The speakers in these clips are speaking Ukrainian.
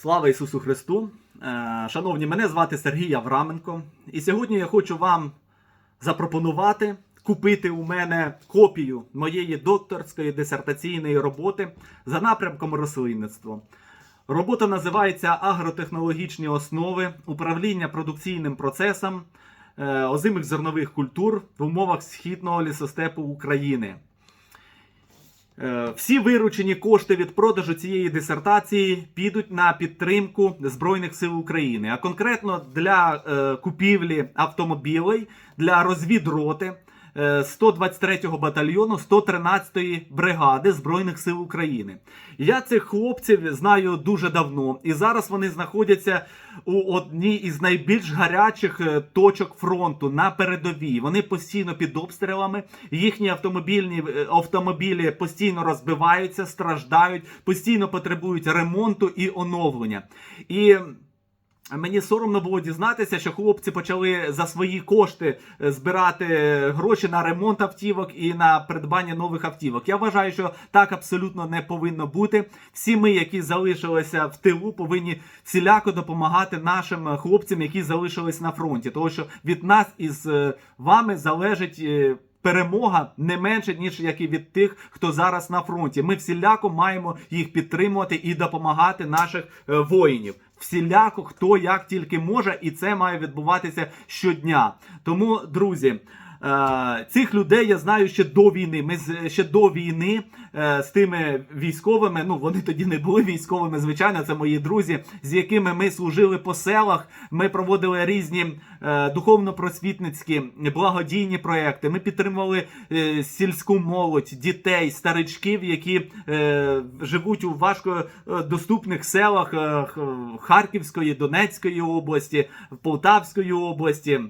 Слава Ісусу Христу! Е, Шановні, мене звати Сергій Авраменко. І сьогодні я хочу вам запропонувати купити у мене копію моєї докторської дисертаційної роботи за напрямком рослинництво. Робота називається Агротехнологічні основи управління продукційним процесом е, озимих зернових культур в умовах східного лісостепу України. Е, Всі виручені кошти від продажу цієї дисертації підуть на підтримку Збройних сил України, а конкретно для е, купівлі автомобілей для розвідроти 123-го батальйону 113-ї бригади Збройних сил України. Я цих хлопців знаю дуже давно, і зараз вони знаходяться у одній із найбільш гарячих е, точок фронту на передовій. Вони постійно під обстрілами. Їхні автомобільні е, автомобілі постійно розбиваються, страждають, постійно потребують ремонту і оновлення. І Мені соромно було дізнатися, що хлопці почали за свої кошти е, збирати гроші на ремонт автівок і на придбання нових автівок. Я вважаю, що так абсолютно не повинно бути. Всі ми, які залишилися в тилу, повинні всіляко допомагати нашим хлопцям, які залишились на фронті, тому що від нас із е, вами залежить. е, Перемога не менше ніж як і від тих, хто зараз на фронті. Ми всіляко маємо їх підтримувати і допомагати наших воїнів. Всіляко хто як тільки може, і це має відбуватися щодня. Тому, друзі. Е, Цих людей я знаю ще до війни. Ми ще до війни е, з тими військовими. Ну вони тоді не були військовими, звичайно, це мої друзі, з якими ми служили по селах. Ми проводили різні е, духовно-просвітницькі благодійні проекти. Ми підтримували сільську молодь, дітей, старичків, які живуть у важко е, доступних селах Харківської, Донецької області, Полтавської області.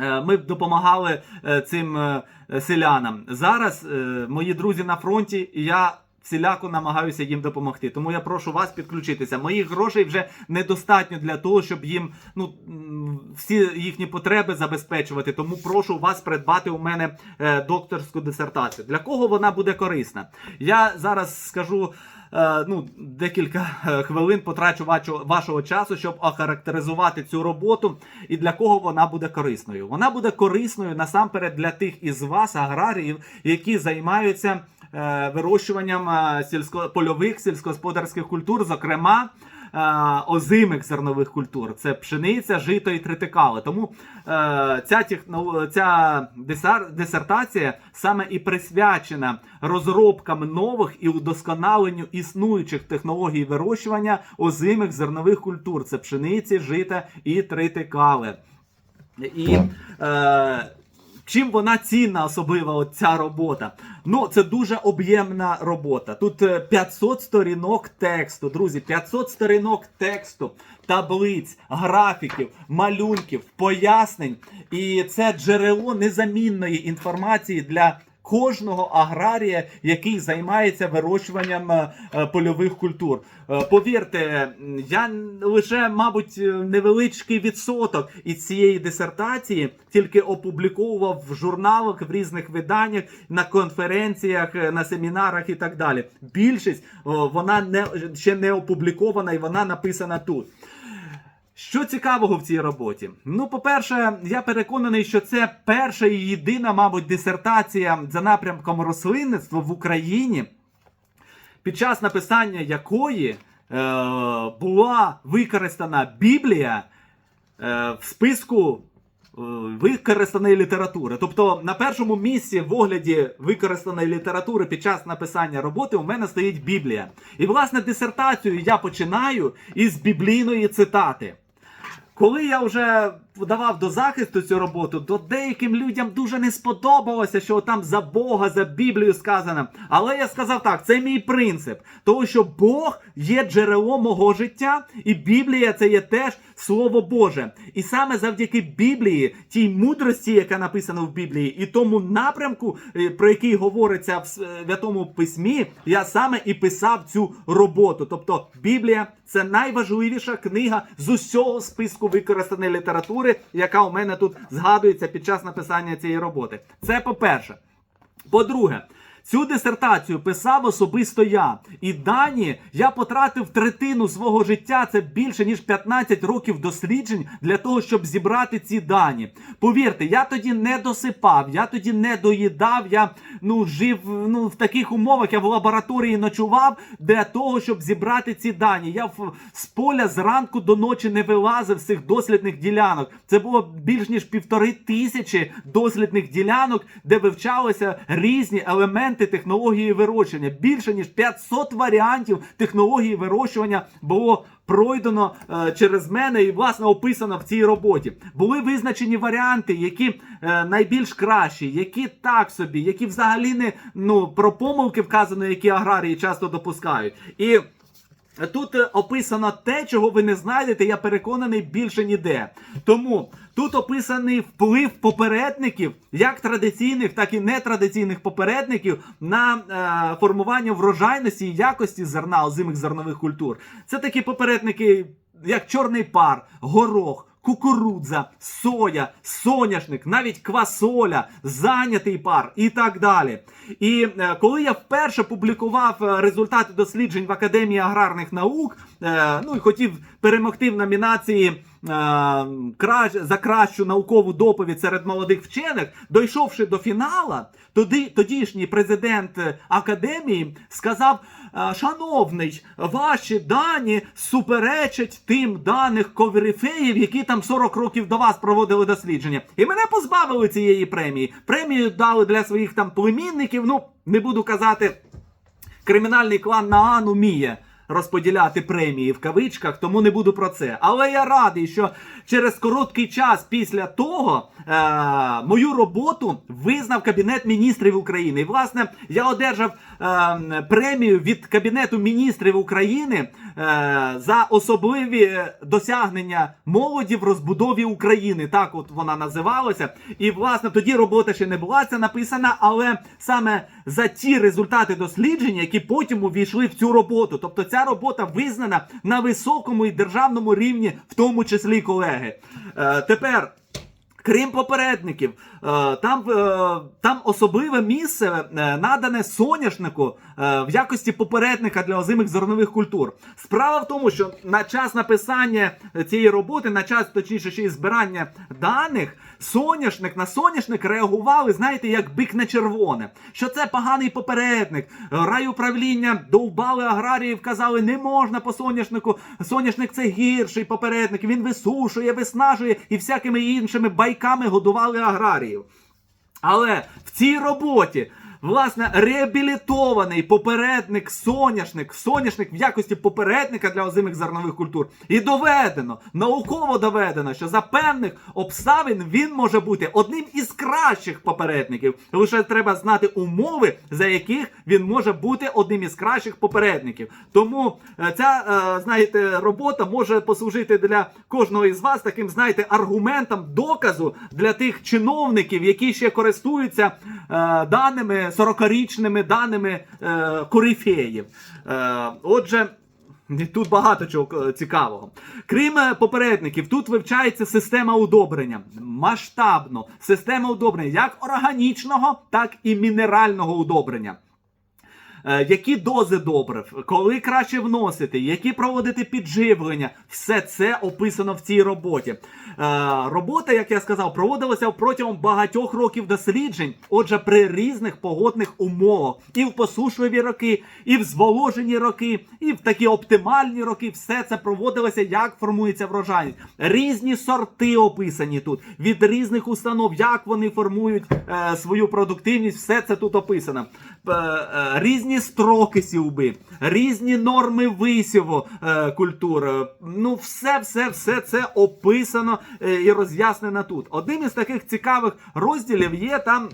Е, Ми допомагали е, цим е, селянам. Зараз мої друзі на фронті, і я всіляко намагаюся їм допомогти. Тому я прошу вас підключитися. Моїх грошей вже недостатньо для того, щоб їм ну всі їхні потреби забезпечувати. Тому прошу вас придбати у мене докторську дисертацію. Для кого вона буде корисна? Я зараз скажу. Е, Ну, декілька е, хвилин потрачу вашого, часу, щоб охарактеризувати цю роботу і для кого вона буде корисною. Вона буде корисною насамперед для тих із вас, аграріїв, які займаються е, вирощуванням сільсько, польових сільськогосподарських культур, зокрема. Е, Озимих зернових культур це пшениця, жито і тритикали. Тому е, ця техно, ця дисер, дисертація саме і присвячена розробкам нових і удосконаленню існуючих технологій вирощування озимих зернових культур. Це пшениці, жита і тритикали. І е, чим вона цінна, особливо ця робота? Ну, це дуже об'ємна робота. Тут е, 500 сторінок тексту, друзі, 500 сторінок тексту, таблиць, графіків, малюнків, пояснень. І це джерело незамінної інформації для. Кожного аграрія, який займається вирощуванням е, е, польових культур. Е, Повірте, я лише, мабуть, невеличкий відсоток із цієї дисертації тільки опубліковував в журналах, в різних виданнях, на конференціях, на семінарах і так далі. Більшість вона не ще не опублікована і вона написана тут. Що цікавого в цій роботі? Ну, по-перше, я переконаний, що це перша і єдина, мабуть, дисертація за напрямком рослинництва в Україні, під час написання якої е, була використана Біблія е, в списку е, використаної літератури. Тобто на першому місці в огляді використаної літератури під час написання роботи у мене стоїть Біблія. І власне дисертацію я починаю із біблійної цитати. Коли я вже подавав до захисту цю роботу, то деяким людям дуже не сподобалося, що там за Бога, за Біблію сказано. Але я сказав так: це мій принцип. Тому що Бог є джерелом мого життя, і Біблія це є теж Слово Боже. І саме завдяки Біблії, тій мудрості, яка написана в Біблії, і тому напрямку, е, про який говориться в святому письмі, я саме і писав цю роботу. Тобто Біблія це найважливіша книга з усього списку використаної літератури, яка у мене тут згадується під час написання цієї роботи. Це по-перше. По-друге, Цю дисертацію писав особисто я. І дані я потратив третину свого життя, це більше ніж 15 років досліджень для того, щоб зібрати ці дані. Повірте, я тоді не досипав, я тоді не доїдав, я ну жив ну в таких умовах. Я в лабораторії ночував для того, щоб зібрати ці дані. Я з поля зранку до ночі не вилазив з цих дослідних ділянок. Це було більш ніж півтори тисячі дослідних ділянок, де вивчалися різні елементи технології вирощування. Більше ніж 500 варіантів технології вирощування було пройдено е, через мене і власне описано в цій роботі. Були визначені варіанти, які е, найбільш кращі, які так собі, які взагалі не ну про помилки вказано, які аграрії часто допускають. І Тут описано те, чого ви не знайдете, я переконаний більше ніде. Тому тут описаний вплив попередників, як традиційних, так і нетрадиційних попередників на е, формування врожайності і якості зерна озимих зернових культур. Це такі попередники, як чорний пар, горох. Кукурудза, соя, соняшник, навіть квасоля, зайнятий пар і так далі. І е, коли я вперше публікував е, результати досліджень в Академії аграрних наук, е, ну і хотів перемогти в номінації за кращу наукову доповідь серед молодих вчених, дійшовши до фінала, тоді, тодішній президент е, академії сказав: Шановний, ваші дані суперечать тим даних коврифеїв, які там 40 років до вас проводили дослідження. І мене позбавили цієї премії. Премію дали для своїх там племінників. Ну, не буду казати, кримінальний клан Наан уміє розподіляти премії в кавичках, тому не буду про це. Але я радий, що через короткий час після того е- мою роботу визнав Кабінет міністрів України. І власне я одержав е- премію від Кабінету міністрів України за особливі досягнення молоді в розбудові України. Так от вона називалася. І власне тоді робота ще не була це написана, але саме за ті результати дослідження, які потім увійшли в цю роботу. Тобто ця робота визнана на високому і державному рівні, в тому числі колеги. Е, тепер. Крім попередників, е, там, е, там особливе місце е, надане соняшнику в якості попередника для озимих зернових культур. Справа в тому, що на час написання цієї роботи, на час точніше ще й збирання даних, соняшник на соняшник реагували, знаєте, як бик на червоне. Що це поганий попередник. Райуправління довбали аграріїв, казали, не можна по соняшнику. Соняшник це гірший попередник. Він висушує, виснажує і всякими іншими байками годували аграріїв. Але в цій роботі. Власне, реабілітований попередник соняшник, соняшник в якості попередника для озимих зернових культур. І доведено, науково доведено, що за певних обставин він може бути одним із кращих попередників. Лише треба знати умови, за яких він може бути одним із кращих попередників. Тому е, ця, е, знаєте, робота може послужити для кожного із вас таким, знаєте, аргументом доказу для тих чиновників, які ще користуються е, даними 40-річними даними е, корифеїв. Е, отже. Тут багато чого е, цікавого. Крім е, попередників, тут вивчається система удобрення. Масштабно система удобрення як органічного, так і мінерального удобрення. Е, Які дози добрив, коли краще вносити, які проводити підживлення, все це описано в цій роботі. Е, робота, як я сказав, проводилася протягом багатьох років досліджень, отже, при різних погодних умовах, і в посушливі роки, і в зволожені роки, і в такі оптимальні роки. Все це проводилося, як формується врожайність. Різні сорти описані тут від різних установ, як вони формують е, свою продуктивність. Все це тут описано. Е, е, різні строки сівби, різні норми висіву культури. Е, Ну, все, все, все це описано і роз'яснено тут. Одним із таких цікавих розділів є там.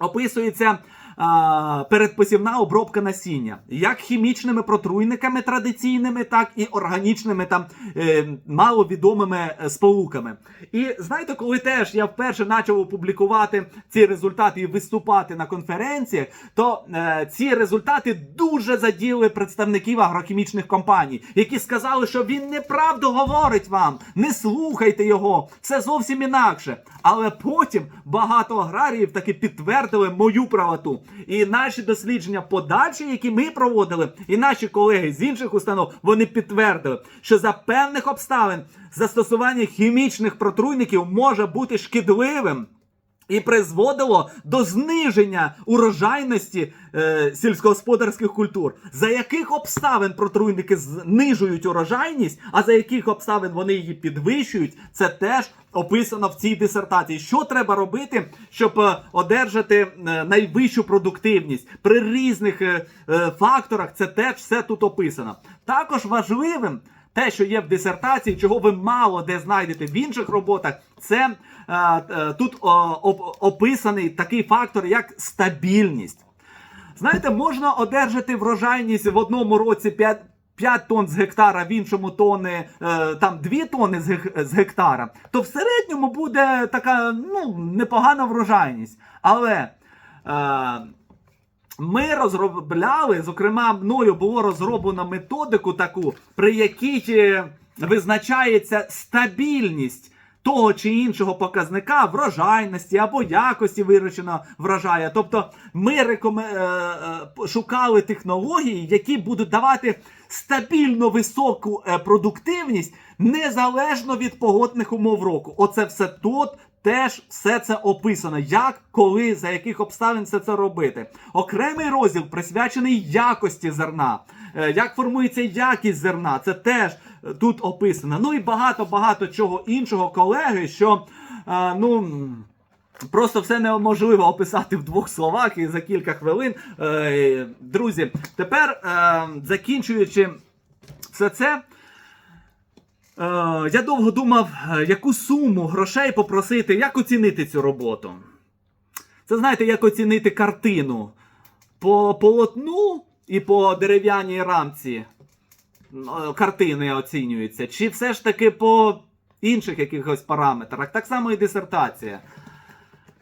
Описується а, передпосівна обробка насіння, як хімічними протруйниками традиційними, так і органічними там е, маловідомими е, сполуками. І знаєте, коли теж я вперше почав публікувати ці результати і виступати на конференціях, то е, ці результати дуже заділи представників агрохімічних компаній, які сказали, що він неправду говорить вам, не слухайте його, все зовсім інакше. Але потім багато аграріїв таки підтвердили мою правоту. І наші дослідження подальші, які ми проводили, і наші колеги з інших установ, вони підтвердили, що за певних обставин застосування хімічних протруйників може бути шкідливим. І призводило до зниження урожайності е, сільськогосподарських культур. За яких обставин протруйники знижують урожайність, а за яких обставин вони її підвищують, це теж описано в цій дисертації. Що треба робити, щоб е, одержати е, найвищу продуктивність при різних е, е, факторах? Це теж все тут описано. Також важливим те, що є в дисертації, чого ви мало де знайдете в інших роботах, це тут описаний такий фактор, як стабільність. Знаєте, можна одержати врожайність в одному році 5, 5 тонн з гектара, в іншому тони, е, там 2 тонни з, гектара, то в середньому буде така ну, непогана врожайність. Але. Е, ми розробляли, зокрема, мною було розроблено методику таку, при якій е, визначається стабільність того чи іншого показника врожайності або якості вирощеного врожая. Тобто ми рекоме... е, е, шукали технології, які будуть давати стабільно високу е, продуктивність незалежно від погодних умов року. Оце все тут теж все це описано, як, коли, за яких обставин все це робити. Окремий розділ присвячений якості зерна. Е, Як формується якість зерна, це теж е, тут описано. Ну і багато-багато чого іншого, колеги, що е, ну. Просто все неможливо описати в двох словах і за кілька хвилин. Друзі, тепер закінчуючи все це, я довго думав, е, яку суму грошей попросити, як оцінити цю роботу. Це знаєте, як оцінити картину по полотну і по дерев'яній рамці ну, картини оцінюється, чи все ж таки по інших якихось параметрах. Так само і дисертація.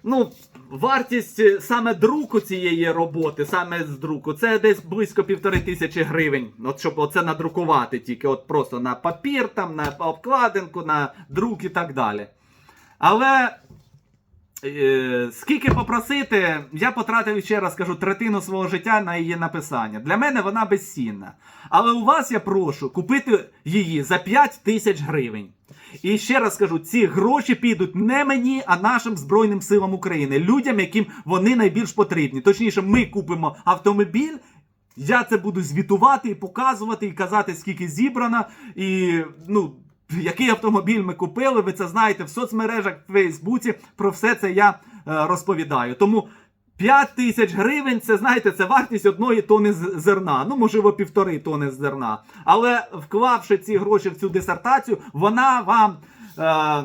Ну, вартість е, саме друку цієї роботи, саме з друку, це десь близько півтори тисячі гривень. От щоб оце надрукувати тільки, от просто на папір, там, на обкладинку, на друк і так далі. Але е, скільки попросити, я потратив ще раз кажу третину свого життя на її написання. Для мене вона безцінна. Але у вас я прошу купити її за 5 тисяч гривень. І ще раз скажу, ці гроші підуть не мені, а нашим Збройним силам України, людям, яким вони найбільш потрібні. Точніше, ми купимо автомобіль. Я це буду звітувати і показувати, і казати, скільки зібрано, і ну. Який автомобіль ми купили, ви це знаєте в соцмережах, в Фейсбуці. Про все це я е, розповідаю. Тому 5 тисяч гривень це знаєте, це вартість одної тони зерна. Ну, можливо, півтори тони зерна. Але вклавши ці гроші в цю дисертацію, вона вам е,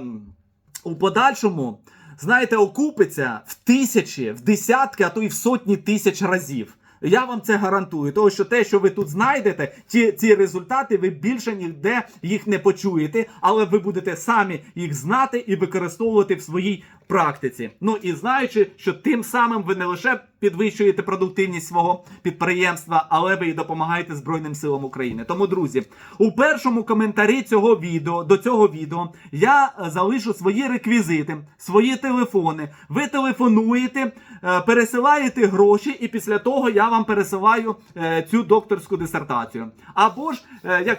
у подальшому, знаєте, окупиться в тисячі, в десятки, а то і в сотні тисяч разів. Я вам це гарантую, тому що те, що ви тут знайдете, ті, ці результати, ви більше ніде їх не почуєте, але ви будете самі їх знати і використовувати в своїй практиці. Ну і знаючи, що тим самим ви не лише підвищуєте продуктивність свого підприємства, але ви і допомагаєте Збройним силам України. Тому, друзі, у першому коментарі цього відео до цього відео я е, залишу свої реквізити, свої телефони. Ви телефонуєте, е, пересилаєте гроші, і після того я вам пересилаю е, цю докторську дисертацію. Або ж,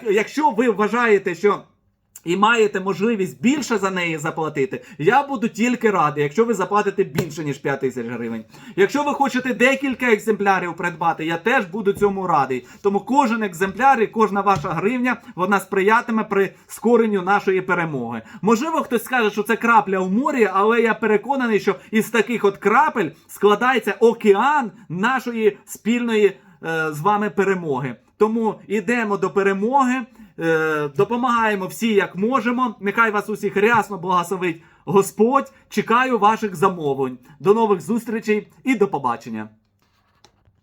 якщо ви вважаєте, що і маєте можливість більше за неї заплатити, я буду тільки радий, якщо ви заплатите більше, ніж 5 тисяч гривень. Якщо ви хочете декілька екземплярів придбати, я теж буду цьому радий. Тому кожен екземпляр і кожна ваша гривня вона сприятиме при скоренню нашої перемоги. Можливо, хтось скаже, що це крапля в морі, але я переконаний, що із таких от крапель складається океан нашої спільної е, з вами перемоги. Тому йдемо до перемоги, е, допомагаємо всі, як можемо. Нехай вас усіх рясно благословить Господь. Чекаю ваших замовлень. До нових зустрічей і до побачення.